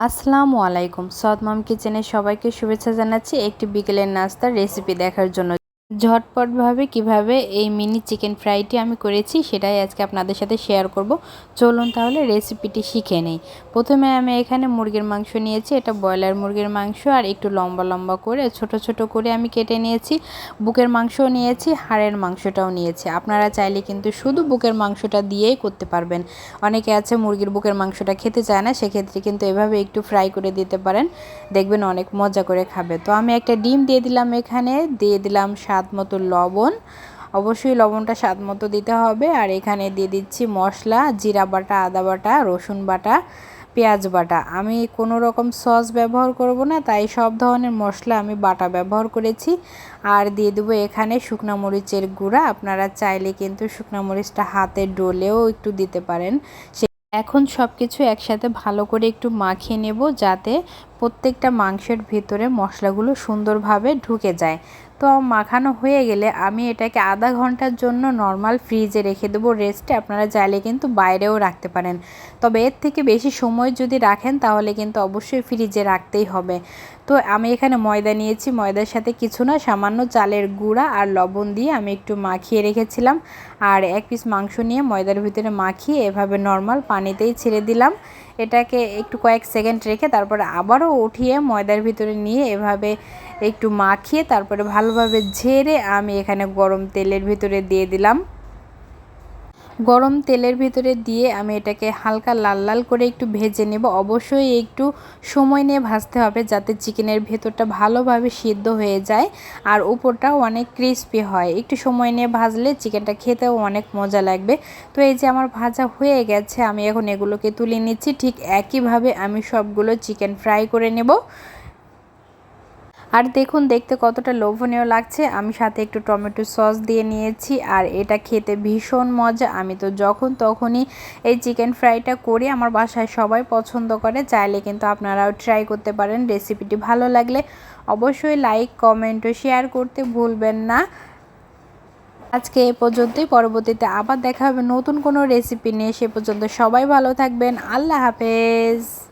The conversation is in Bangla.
আসসালামু আলাইকুম। সদমাম কিচেনে সবাইকে শুভেচ্ছা জানাচ্ছি একটি বিকেলের নাস্তার রেসিপি দেখার জন্য ঝটপটভাবে কীভাবে এই মিনি চিকেন ফ্রাইটি আমি করেছি সেটাই আজকে আপনাদের সাথে শেয়ার করব। চলুন তাহলে রেসিপিটি শিখে নেই। প্রথমে আমি এখানে মুরগির মাংস নিয়েছি, এটা ব্রয়লার মুরগির মাংস আর একটু লম্বা লম্বা করে, ছোট ছোট করে আমি কেটে নিয়েছি। বুকের মাংসও নিয়েছি, হাড়ের মাংসটাও নিয়েছি। আপনারা চাইলে কিন্তু শুধু বুকের মাংসটা দিয়েই করতে পারবেন। অনেকে আছে মুরগির বুকের মাংসটা খেতে চায় না, সেক্ষেত্রে কিন্তু এভাবে একটু ফ্রাই করে দিতে পারেন। দেখবেন অনেক মজা করে খাবে। তো আমি একটা ডিম দিয়ে দিলাম এখানে, দিয়ে দিলাম স্বাদ মতো লবণ। অবশ্যই লবণটা স্বাদ মতো দিতে হবে। আর এখানে দিয়ে দিচ্ছি মশলা, জিরা বাটা, আদা বাটা, রসুন বাটা, পেঁয়াজ বাটা। আমি কোনো রকম সস ব্যবহার করব না, তাই সব ধরনের মশলা আমি বাটা ব্যবহার করেছি। আর দিয়ে দেবো এখানে শুকনো মরিচের গুঁড়া। আপনারা চাইলে কিন্তু শুকনো মরিচটা হাতে ডলেও একটু দিতে পারেন। সে এখন সব কিছু একসাথে ভালো করে একটু মাখিয়ে নেব, যাতে প্রত্যেকটা মাংসের ভিতরে মশলাগুলো সুন্দরভাবে ঢুকে যায়। তো মাখানো হয়ে গেলে আমি এটাকে আধা ঘণ্টার জন্য নর্মাল ফ্রিজে রেখে দেবো। রেস্টে আপনারা চাইলে কিন্তু বাইরেও রাখতে পারেন। তবে এর থেকে বেশি সময় যদি রাখেন, তাহলে কিন্তু অবশ্যই ফ্রিজে রাখতেই হবে। তো আমি এখানে ময়দা নিয়েছি। ময়দার সাথে কিছু না, সামান্য চালের গুঁড়া আর লবণ দিয়ে আমি একটু মাখিয়ে রেখেছিলাম। আর এক পিস মাংস নিয়ে ময়দার ভিতরে মাখিয়ে এভাবে নর্মাল পানিতেই ছেড়ে দিলাম। এটাকে একটু কয়েক সেকেন্ড রেখে তারপরে আবারও উঠিয়ে ময়দার ভিতরে নিয়ে এভাবে একটু মাখিয়ে তারপরে ভালোভাবে ঝেড়ে আমি এখানে গরম তেলের ভিতরে দিয়ে দিলাম। গরম তেলের ভিতরে দিয়ে আমি এটাকে হালকা লাল লাল করে একটু ভেজে নেব। অবশ্যই একটু সময় নিয়ে ভাজতে হবে যাতে চিকেনের ভেতরটা ভালোভাবে সিদ্ধ হয়ে যায় আর উপরটাও অনেক ক্রিস্পি হয়। একটু সময় নিয়ে ভাজলে চিকেনটা খেতেও অনেক মজা লাগবে। তো এই যে আমার ভাজা হয়ে গেছে, আমি এখন এগুলোকে তুলে নিচ্ছি। ঠিক একইভাবে আমি সবগুলো চিকেন ফ্রাই করে নেব। আর দেখুন, দেখতে কতটা লোভনীয় লাগছে। আমি সাথে একটু টমেটো সস দিয়ে নিয়েছি আর এটা খেতে ভীষণ মজা। আমি তো যখন তখনই এই চিকেন ফ্রাইটা করি, আমার বাসায় সবাই পছন্দ করে। চাইলে কিন্তু আপনারাও ট্রাই করতে পারেন রেসিপিটি ভালো লাগলে অবশ্যই লাইক কমেন্ট ও শেয়ার করতে ভুলবেন না। আজকে এ পর্যন্তই, পরবর্তীতে আবার দেখা হবে নতুন কোনো রেসিপি নিয়ে। সে পর্যন্ত সবাই ভালো থাকবেন। আল্লাহ হাফেজ।